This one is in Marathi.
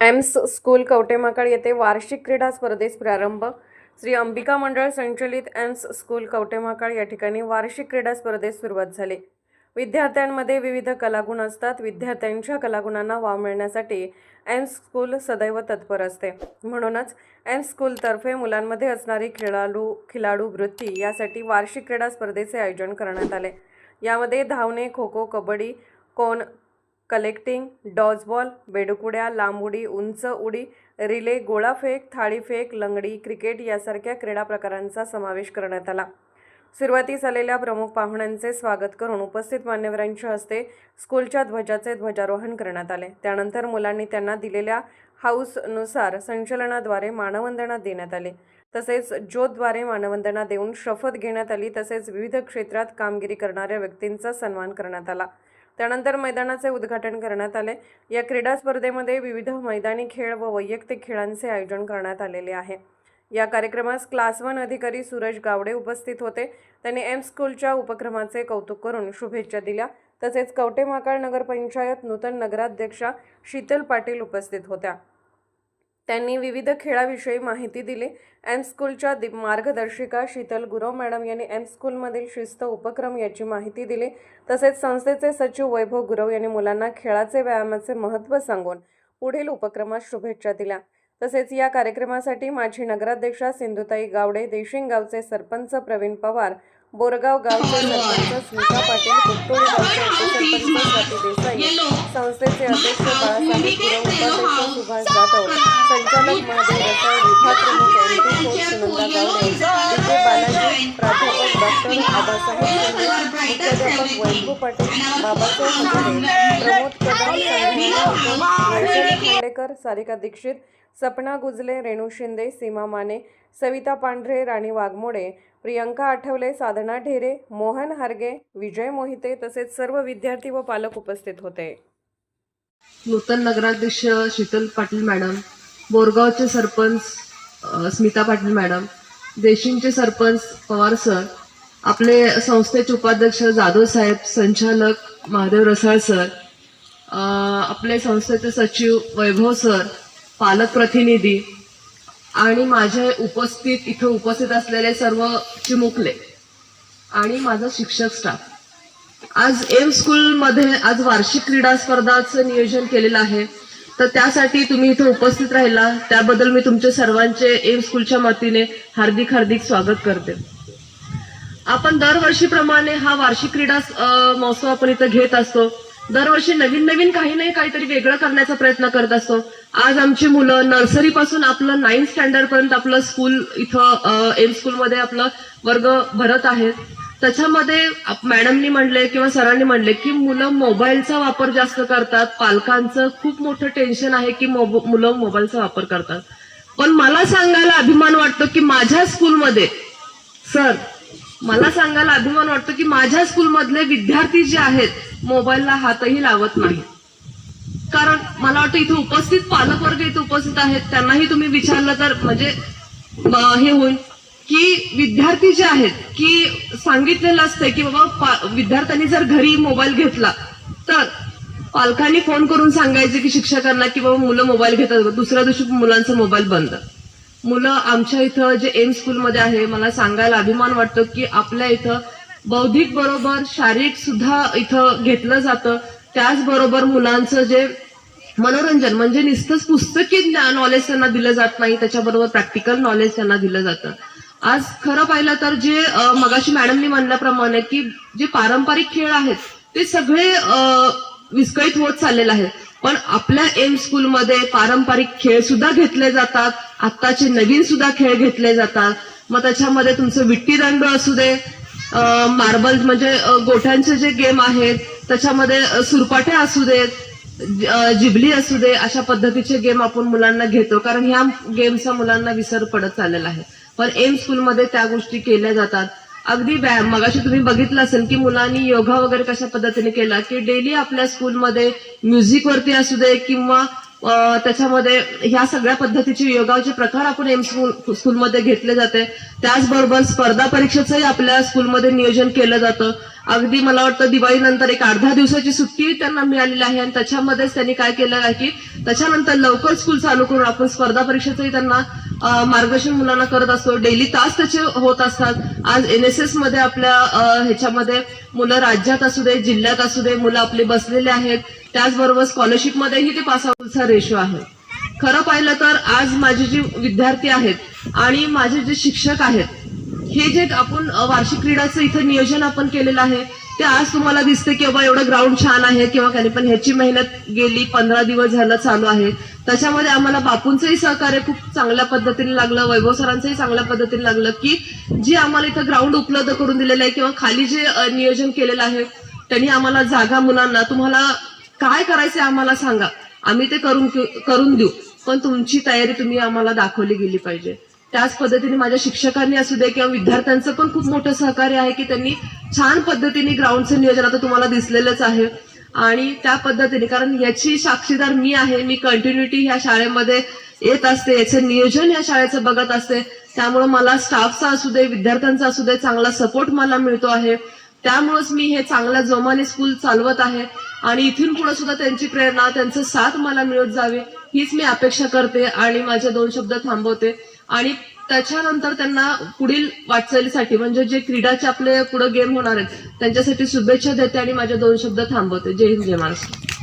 एम्स स्कूल कवटेमाकाळ येथे वार्षिक क्रीडा स्पर्धेस प्रारंभ. श्री अंबिका मंडळ संचलित एम्स स्कूल कवटेमाकाळ या ठिकाणी वार्षिक क्रीडा स्पर्धेस सुरुवात झाली. विद्यार्थ्यांमध्ये विविध कलागुण असतात. विद्यार्थ्यांच्या कलागुणांना वाव मिळण्यासाठी एम्स स्कूल सदैव तत्पर असते. म्हणूनच एम्स स्कूलतर्फे मुलांमध्ये असणारी खेळाडू खिलाडू वृत्ती यासाठी वार्षिक क्रीडा स्पर्धेचे आयोजन करण्यात आले. यामध्ये धावणे खो खो कबड्डी कोण कलेक्टिंग डॉजबॉल बेडुकुड्या लांब उडी उंच उडी रिले गोळाफेक थाळीफेक लंगडी क्रिकेट यासारख्या क्रीडा प्रकारांचा समावेश करण्यात आला. सुरुवातीस आलेल्या प्रमुख पाहुण्यांचे स्वागत करून उपस्थित मान्यवरांच्या हस्ते स्कूलच्या ध्वजाचे ध्वजारोहण करण्यात आले. त्यानंतर मुलांनी त्यांना दिलेल्या हाऊसनुसार संचलनाद्वारे मानवंदना देण्यात आली. तसेच ज्योतद्वारे मानवंदना देऊन शपथ घेण्यात आली. तसेच विविध क्षेत्रात कामगिरी करणाऱ्या व्यक्तींचा सन्मान करण्यात आला. त्यानंतर मैदानाचे उद्घाटन करण्यात आले. या क्रीडा स्पर्धेमध्ये विविध मैदानी खेळ व वैयक्तिक खेळांचे आयोजन करण्यात आलेले आहे. या कार्यक्रमास क्लास वन अधिकारी सूरज गावडे उपस्थित होते. त्यांनी एम स्कूलच्या उपक्रमाचे कौतुक करून शुभेच्छा दिल्या. तसेच कवटे महाकाळ नगरपंचायत नूतन नगराध्यक्षा शीतल पाटील उपस्थित होत्या. त्यांनी विविध खेळाविषयी माहिती दिली. एम स्कूलच्या दि- मार्गदर्शिका शीतल गुरव मॅडम यांनी एम स्कूलमधील शिस्त उपक्रम याची माहिती दिली. तसेच संस्थेचे सचिव वैभव गुरव यांनी मुलांना खेळाचे व्यायामाचे महत्त्व सांगून पुढील उपक्रमास शुभेच्छा दिल्या. तसेच या कार्यक्रमासाठी माजी नगराध्यक्षा सिंधुताई गावडे देशिंग गावचे सरपंच प्रवीण पवार बोरगाव गावचे सरपंच स्मिता पाटील कुट्टोळी गावचे उपसरपंच स्वाती देसाई. संस्थेचे अध्यक्ष बाळासाहेब गुरव उपाध्यक्ष सुभाष जाधव संचालक महादेव रसाळ विभाग प्रमुख एम डी डॉक्टर आबासाहेब मुख्याध्यापक वैभव पाटील बाबासाहेब प्रमोद कदम खांडेकर सारिका दीक्षित सपना गुजले रेणू शिंदे सीमा माने सविता पांढरे राणी वाघमोडे प्रियंका आठवले साधना ढेरे मोहन हरगे विजय मोहिते तसेच सर्व विद्यार्थी व पालक उपस्थित होते. नूतन नगराध्यक्ष शीतल पाटील मॅडम बोरगावचे सरपंच स्मिता पाटील मॅडम देशींचे सरपंच पवार सर आपले संस्थेचे उपाध्यक्ष जाधव साहेब संचालक महादेव रसाळ सर आपले संस्थेचे सचिव वैभव सर पालक प्रतिनिधी आणि माझे उपस्थित इथं उपस्थित असलेले सर्व चिमुकले आणि माझा शिक्षक स्टाफ आज एम स्कूलमध्ये आज वार्षिक क्रीडा स्पर्धाचं नियोजन केलेलं आहे. तर त्यासाठी तुम्ही इथं उपस्थित राहिला. त्याबद्दल मी तुमच्या सर्वांचे एम स्कूलच्या वतीने हार्दिक हार्दिक स्वागत करते. आपण दरवर्षीप्रमाणे हा वार्षिक क्रीडा महोत्सव आपण इथं घेत असतो. दरवर्षी नवीन नवीन काही नाही काहीतरी वेगळं करण्याचा प्रयत्न करत असतो. आज आमची मुलं नर्सरी पासून आपलं नाईन्थ स्टँडर्ड पर्यंत आपलं स्कूल इथं एम स्कूलमध्ये आपलं वर्ग भरत आहेत. त्याच्यामध्ये मॅडमनी म्हणले किंवा सरांनी म्हणले की मुलं मोबाईलचा वापर जास्त करतात. पालकांचं खूप मोठं टेन्शन आहे की मोब- मुलं मोबाईलचा वापर करतात. पण मला सांगायला अभिमान वाटतो की माझ्या स्कूलमध्ये सर मला सांगायला अभिमान वाटतो की माझ्या स्कूलमधले विद्यार्थी जे आहेत मोबाईलला हातही लावत नाही कारण मला वाटतं इथे उपस्थित पालक वर्ग इथे उपस्थित आहेत त्यांनाही तुम्ही विचारलं तर म्हणजे हे होईल. की विद्यार्थी जे आहेत की सांगितलेलं असते की बाबा विद्यार्थ्यांनी जर घरी मोबाईल घेतला तर पालकांनी फोन करून सांगायचे की शिक्षकांना की बाबा मुलं मोबाईल घेतात दुसऱ्या दिवशी मुलांचा मोबाईल बंद. मुलं आमच्या इथं जे एम स्कूलमध्ये आहे मला सांगायला अभिमान वाटतो की आपल्या इथं बौद्धिक बरोबर शारीरिक सुद्धा इथं घेतलं जातं. त्याचबरोबर मुलांचं जे मनोरंजन म्हणजे नुसतंच पुस्तकी नॉलेज त्यांना दिलं जात नाही त्याच्याबरोबर प्रॅक्टिकल नॉलेज त्यांना दिलं जातं. आज खरं पाहिलं तर जे मगाशी मॅडमनी म्हणल्याप्रमाणे की जे पारंपरिक खेळ आहेत ते सगळे विस्कळीत होत चाललेले आहेत. पण आपल्या एम स्कूलमध्ये पारंपरिक खेळ सुद्धा घेतले जातात. आत्ताचे नवीन सुद्धा खेळ घेतले जातात. मग त्याच्यामध्ये तुमचं विट्टीदांडू असू दे मार्बल म्हणजे गोठ्यांचे जे गेम आहेत त्याच्यामध्ये अं, सुरपाट्या असू देत जिबली असू दे अशा पद्धतीचे गेम आपण मुलांना घेतो. कारण ह्या गेमचा मुलांना विसर पडत चाललेला आहे. पण एम स्कूलमध्ये त्या गोष्टी केल्या जातात. अगदी व्यायाम मगाशी तुम्ही बघितलं असेल की मुलांनी योगा वगैरे कशा पद्धतीने केला की डेली आपल्या स्कूलमध्ये म्युझिकवरती असू दे किंवा त्याच्यामध्ये ह्या सगळ्या पद्धतीचे योगाचे प्रकार आपण एम स्कूल स्कूलमध्ये घेतले जाते. त्याचबरोबर स्पर्धा परीक्षेचंही आपल्या स्कूलमध्ये नियोजन केलं जातं. अगदी मला वाटतं दिवाळीनंतर एक अर्धा दिवसाची सुट्टी त्यांना मिळालेली आहे. आणि त्याच्यामध्येच त्यांनी काय केलं आहे की त्याच्यानंतर लवकर स्कूल चालू करून आपण स्पर्धा परीक्षेचंही त्यांना मार्गदर्शन मुलांना करत असतो. डेली तास त्याचे होत असतात. आज एनएसएसमध्ये आपल्या ह्याच्यामध्ये मुलं राज्यात असू दे जिल्ह्यात असू दे मुलं आपले बसलेले आहेत. त्याचबरोबर स्कॉलरशिप मध्येही ते पास आउटचा रेशो आहे. खरं पाहिलं तर आज माझे जे विद्यार्थी आहेत आणि माझे जे शिक्षक आहेत हे जे आपण वार्षिक क्रीडाचं इथं नियोजन आपण केलेलं आहे ते आज तुम्हाला दिसते की बाबा एवढं ग्राउंड छान आहे किंवा काही पण ह्याची मेहनत गेली पंधरा दिवस झालं चालू आहे. त्याच्यामध्ये आम्हाला बापूंचंही सहकार्य खूप चांगल्या पद्धतीने लागलं वैभव सरांचंही चांगल्या पद्धतीने लागलं की जे आम्हाला इथं ग्राउंड उपलब्ध करून दिलेलं आहे किंवा खाली जे नियोजन केलेलं आहे त्यांनी आम्हाला जागा मुलांना तुम्हाला काय करायचं आम्हाला सांगा. आम्ही ते करून करून देऊ पण तुमची तयारी तुम्ही आम्हाला दाखवली गेली पाहिजे. त्याच पद्धतीने माझ्या शिक्षकांनी असू दे किंवा विद्यार्थ्यांचं पण खूप मोठं सहकार्य आहे की त्यांनी छान पद्धतीने ग्राउंडचं नियोजन आता तुम्हाला दिसलेलंच आहे. आणि त्या पद्धतीने कारण याची साक्षीदार मी आहे मी कंटिन्युटी ह्या शाळेमध्ये येत असते याचं नियोजन या शाळेचं बघत असते. त्यामुळे मला स्टाफचा असू दे विद्यार्थ्यांचा असू दे चांगला सपोर्ट मला मिळतो आहे. त्यामुळेच मी हे चांगल्या जोमाने स्कूल चालवत आहे. आणि इथून पुढे सुद्धा त्यांची प्रेरणा त्यांचं साथ मला मिळत जावी हीच मी अपेक्षा करते आणि माझे दोन शब्द थांबवते. आणि त्याच्यानंतर त्यांना पुढील वाटचालीसाठी म्हणजे जे क्रीडाचे आपले पुढे गेम होणार आहेत त्यांच्यासाठी शुभेच्छा देते आणि माझे दोन शब्द थांबवते. जय हिंद जय महाराष्ट्र.